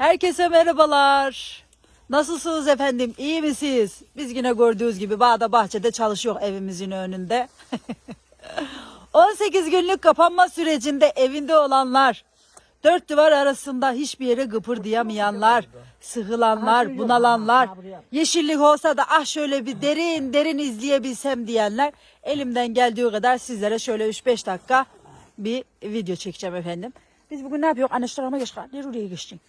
Herkese merhabalar. Nasılsınız efendim? İyi misiniz? Biz yine gördüğünüz gibi bağda bahçede çalışıyor evimizin önünde. 18 günlük kapanma sürecinde evinde olanlar, dört duvar arasında hiçbir yere gıpırdayamayanlar, sıkılanlar, bunalanlar, yeşillik olsa da ah şöyle bir derin derin izleyebilsem diyenler elimden geldiği kadar sizlere şöyle 3-5 dakika bir video çekeceğim efendim. Biz bugün ne yapıyoruz? Anne şu tarafa geç. Nereye oraya geçtin?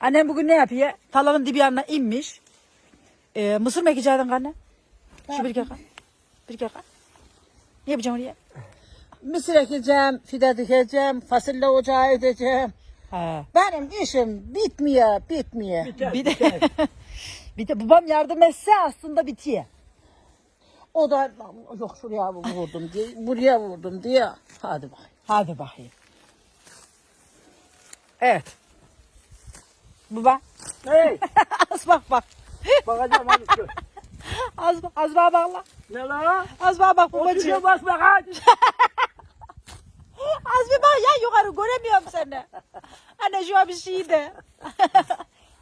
Annem bugün ne yapıyor? Talanın dibi yanına inmiş. Ee, mısır mı ekeceydin anne? Şu bir kere. Bir kere. Ne yapacağım oraya? Mısır ekeceğim, fide dikeceğim, fasulye ocağı edeceğim. He. Benim işim bitmiyor, bitmiyor. Bir de bir de babam yardım etse aslında bitiyor. O da yok şuraya vurdum diye, buraya vurdum diye. Hadi bak. Hadi bakayım. Evet. Baba. Hey, Az bak bak. bakacağım hadi şu. Az, az bana bak la. Ne la? Az bak O babacığım. tuşa bas bakalım. Az bir bak ya yukarı göremiyorum seni. Anne şu an bir şey de.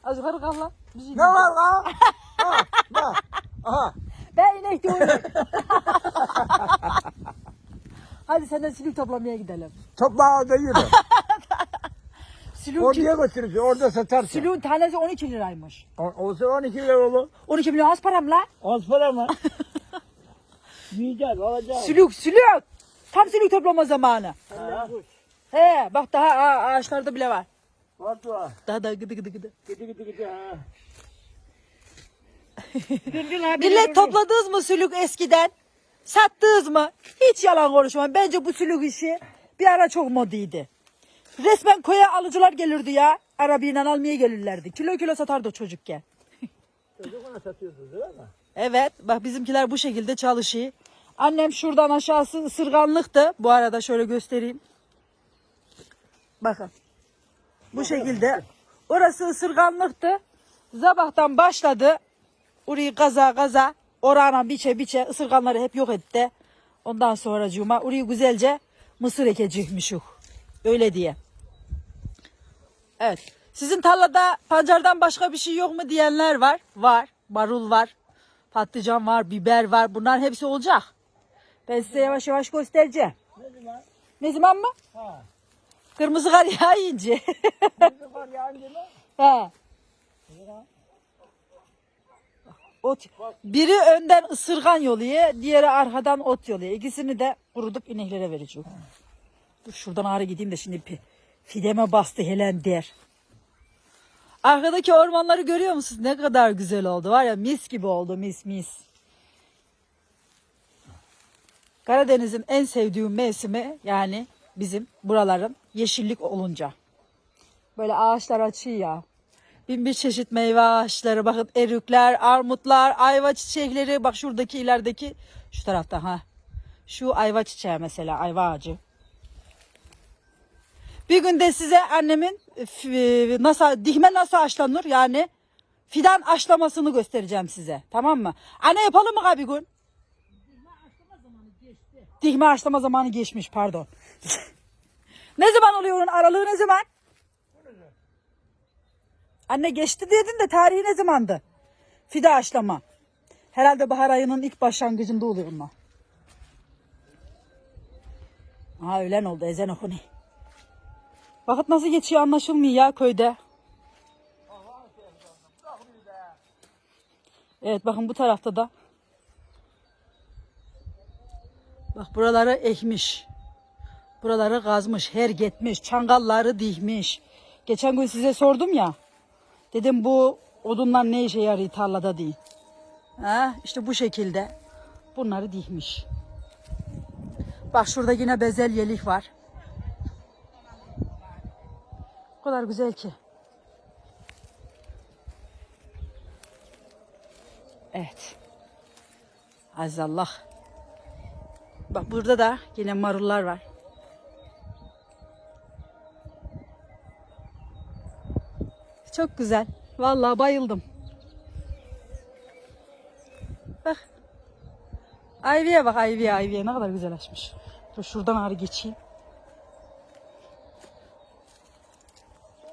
Az yukarı kalk lan. Bir şey Ne var la? Ha, bak. Aha. Ben inek diyorum. Hadi senden silük toplamaya gidelim. Topla orada yürü. Silük, Oraya götürürsün, orada satarsın. silüğün tanesi 12 liraymış. O, olsun 12 lira oğlum. 12 milyon az param la. Az para mı? Yiyeceğiz, alacağız. Sülük sülük. Tam sülük toplama zamanı. Ha, He bak daha aa, ağaçlarda bile var. Var var. Daha da gıdı gıdı gıdı. Gidi gidi gidi ha. Millet topladınız mı sülük eskiden? Sattınız mı? Hiç yalan konuşmam. Bence bu sülük işi bir ara çok modiydi. Resmen koya alıcılar gelirdi ya. Arabayla almaya gelirlerdi. Kilo kilo satardı o çocukken. Çocuk ona satıyorsunuz değil mi? Evet bak bizimkiler bu şekilde çalışıyor. Annem şuradan aşağısı ısırganlıktı. Bu arada şöyle göstereyim. Bakın. Bu şekilde. Orası ısırganlıktı. Zabahtan başladı. Orayı gaza gaza. Orana biçe biçe ısırganları hep yok etti. Ondan sonra cuma orayı güzelce mısır ekecekmişik. Öyle diye. Evet. Sizin tarlada pancardan başka bir şey yok mu diyenler var. Var. Marul var. Patlıcan var. Biber var. Bunlar hepsi olacak. Ben size yavaş yavaş göstereceğim. Ne zaman? Ne zaman mı? Ha. Kırmızı kar yağınca. Ne zaman yağınca mı? He. Ot. Biri önden ısırgan yoluyor, diğeri arkadan ot yoluyor. İkisini de kurutup ineklere vereceğim. Dur şuradan ağrı gideyim de şimdi fideme bastı helen der. Arkadaki ormanları görüyor musunuz? Ne kadar güzel oldu. Var ya mis gibi oldu mis mis. Karadeniz'in en sevdiğim mevsimi yani bizim buraların yeşillik olunca. Böyle ağaçlar açıyor ya. Bin bir çeşit meyve ağaçları bakın erikler, armutlar, ayva çiçekleri. Bak şuradaki ilerideki şu tarafta ha. Şu ayva çiçeği mesela ayva ağacı. Bir gün de size annemin f- nasıl dikme nasıl açlanır yani fidan açlamasını göstereceğim size. Tamam mı? Anne yapalım mı abi gün? Dikme açlama zamanı geçmiş pardon. ne zaman oluyor onun aralığı ne zaman? Anne geçti dedin de tarihi ne zamandı? Fide açlama. Herhalde bahar ayının ilk başlangıcında oluyor bunlar. Aha öğlen oldu ezan okunu. Vakit nasıl geçiyor anlaşılmıyor ya köyde. Evet bakın bu tarafta da. Bak buraları ekmiş. Buraları kazmış, her gitmiş, çangalları dikmiş. Geçen gün size sordum ya. Dedim bu odunlar ne işe yarıyor tarlada değil. Ha, işte bu şekilde bunları dikmiş. Bak şurada yine bezelyelik var. O kadar güzel ki. Evet. Azallah. Bak burada da yine marullar var. Çok güzel. Vallahi bayıldım. Bak. Ayviye bak ayviye ayviye ne kadar güzel açmış. Dur şuradan ağrı geçeyim.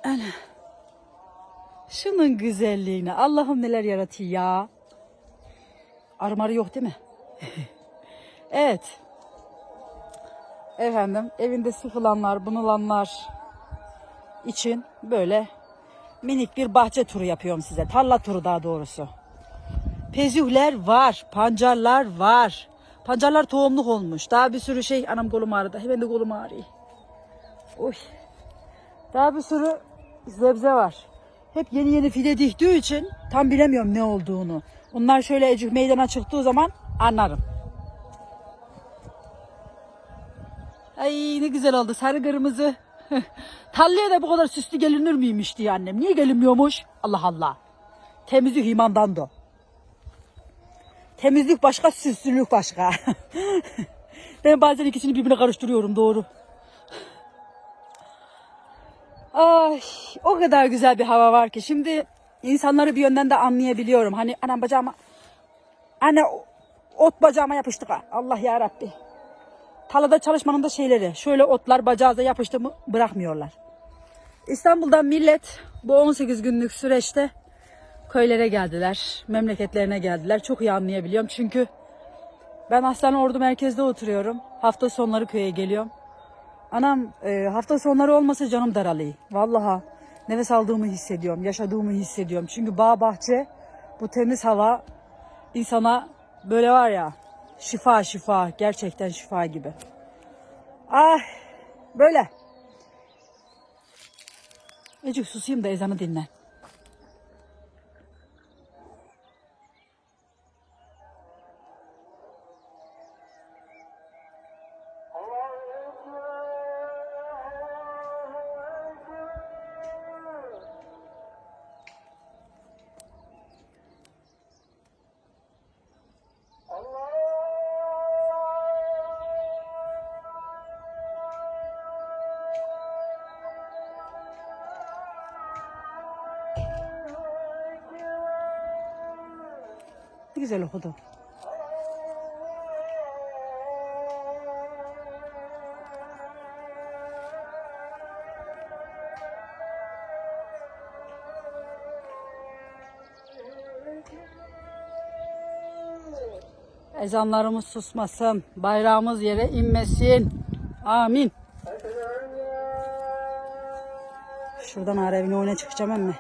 Öyle. Şunun güzelliğine. Allah'ım neler yaratıyor ya. Armarı yok değil mi? evet. Efendim evinde sıkılanlar, bunulanlar için böyle minik bir bahçe turu yapıyorum size. Tarla turu daha doğrusu. Pezühler var, pancarlar var. Pancarlar tohumluk olmuş. Daha bir sürü şey anam kolum ağrıdı. Hemen de kolum ağrıyor. Oy. Daha bir sürü sebze var. Hep yeni yeni fide diktiği için tam bilemiyorum ne olduğunu. Onlar şöyle ecik meydana çıktığı zaman anlarım. Ay ne güzel oldu sarı kırmızı. Tarlaya da bu kadar süslü gelinir miymiş diye annem. Niye gelinmiyormuş? Allah Allah. Temizlik imandan da. Temizlik başka, süslülük başka. ben bazen ikisini birbirine karıştırıyorum doğru. Ay o kadar güzel bir hava var ki şimdi insanları bir yönden de anlayabiliyorum. Hani anam bacağıma anne ot bacağıma yapıştı. ha. Allah ya Rabbi. Talada çalışmanın da şeyleri. Şöyle otlar bacağıza yapıştı mı bırakmıyorlar. İstanbul'dan millet bu 18 günlük süreçte köylere geldiler. Memleketlerine geldiler. Çok iyi anlayabiliyorum. Çünkü ben aslen Ordu merkezde oturuyorum. Hafta sonları köye geliyorum. Anam e, hafta sonları olmasa canım daralıyor. Vallahi nefes aldığımı hissediyorum, yaşadığımı hissediyorum. Çünkü bağ bahçe, bu temiz hava insana böyle var ya şifa şifa, gerçekten şifa gibi. Ah böyle. Ecik susayım da ezanı dinle. Güzel okudu. Ezanlarımız susmasın, bayrağımız yere inmesin. Amin. Şuradan arevine oyuna çıkacağım emme.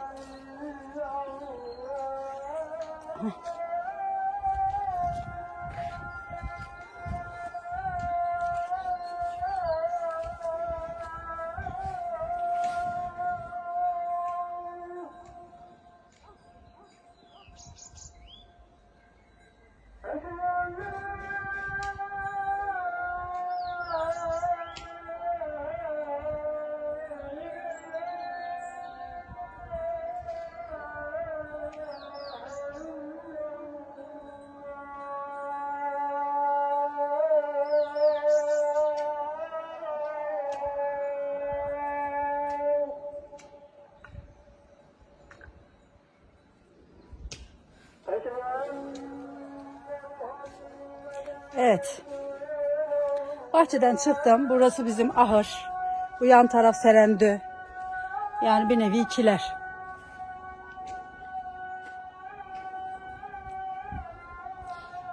Evet. Bahçeden çıktım. Burası bizim ahır. Bu yan taraf serendü. Yani bir nevi kiler.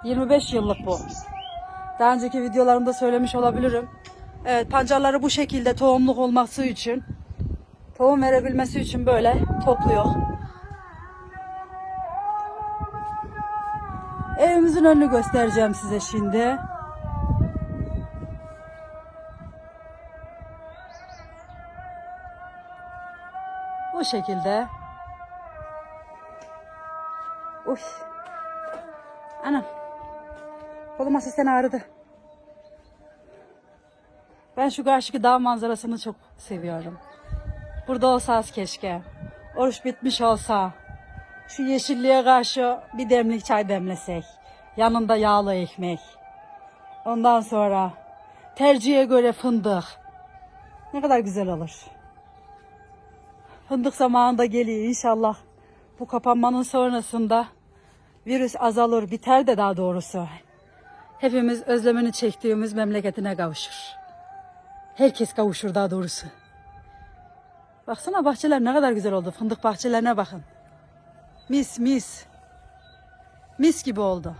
...25 yıllık bu. Daha önceki videolarımda söylemiş olabilirim. Evet pancarları bu şekilde tohumluk olması için... ...tohum verebilmesi için böyle topluyor. Evimizin önünü göstereceğim size şimdi. Bu şekilde. Uy. Anam. Kolum asisten ağrıdı. Ben şu karşıki dağ manzarasını çok seviyorum. Burada olsa az keşke. Oruç bitmiş olsa. Şu yeşilliğe karşı bir demlik çay demlesek. Yanında yağlı ekmek. Ondan sonra tercihe göre fındık. Ne kadar güzel olur. Fındık zamanında geliyor inşallah. Bu kapanmanın sonrasında virüs azalır, biter de daha doğrusu. Hepimiz özlemini çektiğimiz memleketine kavuşur. Herkes kavuşur daha doğrusu. Baksana bahçeler ne kadar güzel oldu. Fındık bahçelerine bakın. Mis mis. Mis gibi oldu.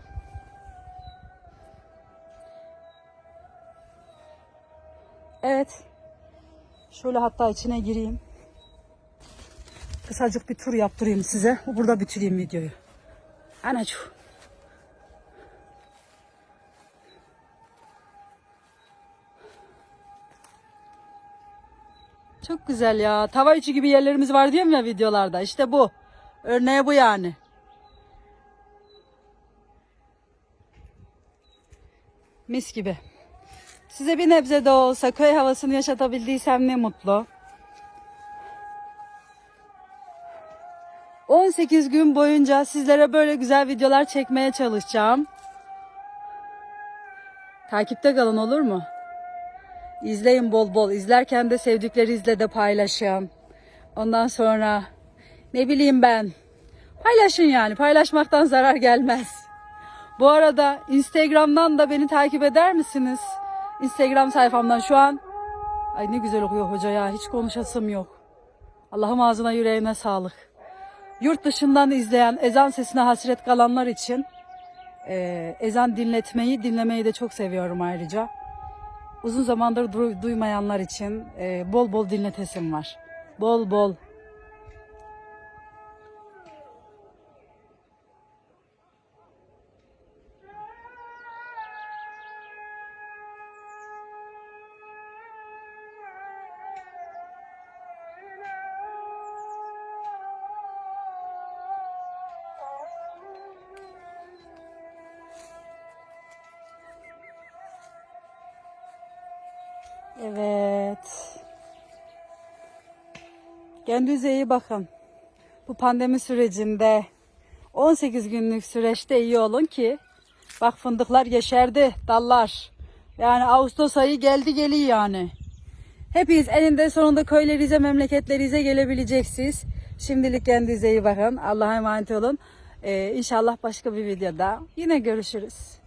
Evet. Şöyle hatta içine gireyim. Kısacık bir tur yaptırayım size. Burada bitireyim videoyu. Anacığım. Çok güzel ya. Tava içi gibi yerlerimiz var diyorum ya videolarda. İşte bu. Örneği bu yani. Mis gibi. Size bir nebze de olsa köy havasını yaşatabildiysem ne mutlu. 18 gün boyunca sizlere böyle güzel videolar çekmeye çalışacağım. Takipte kalın olur mu? İzleyin bol bol. İzlerken de sevdiklerinizle de paylaşın. Ondan sonra ne bileyim ben. Paylaşın yani. Paylaşmaktan zarar gelmez. Bu arada Instagram'dan da beni takip eder misiniz? Instagram sayfamdan şu an. Ay ne güzel okuyor hoca ya. Hiç konuşasım yok. Allah'ım ağzına yüreğine sağlık. Yurt dışından izleyen ezan sesine hasret kalanlar için eee, ezan dinletmeyi, dinlemeyi de çok seviyorum ayrıca. Uzun zamandır du- duymayanlar için eee, bol bol dinletesim var. Bol bol. Evet. Kendinize iyi bakın. Bu pandemi sürecinde 18 günlük süreçte iyi olun ki bak fındıklar yeşerdi dallar. Yani Ağustos ayı geldi geliyor yani. Hepiniz eninde sonunda köylerinize, memleketlerinize gelebileceksiniz. Şimdilik kendinize iyi bakın. Allah'a emanet olun. Ee, inşallah başka bir videoda yine görüşürüz.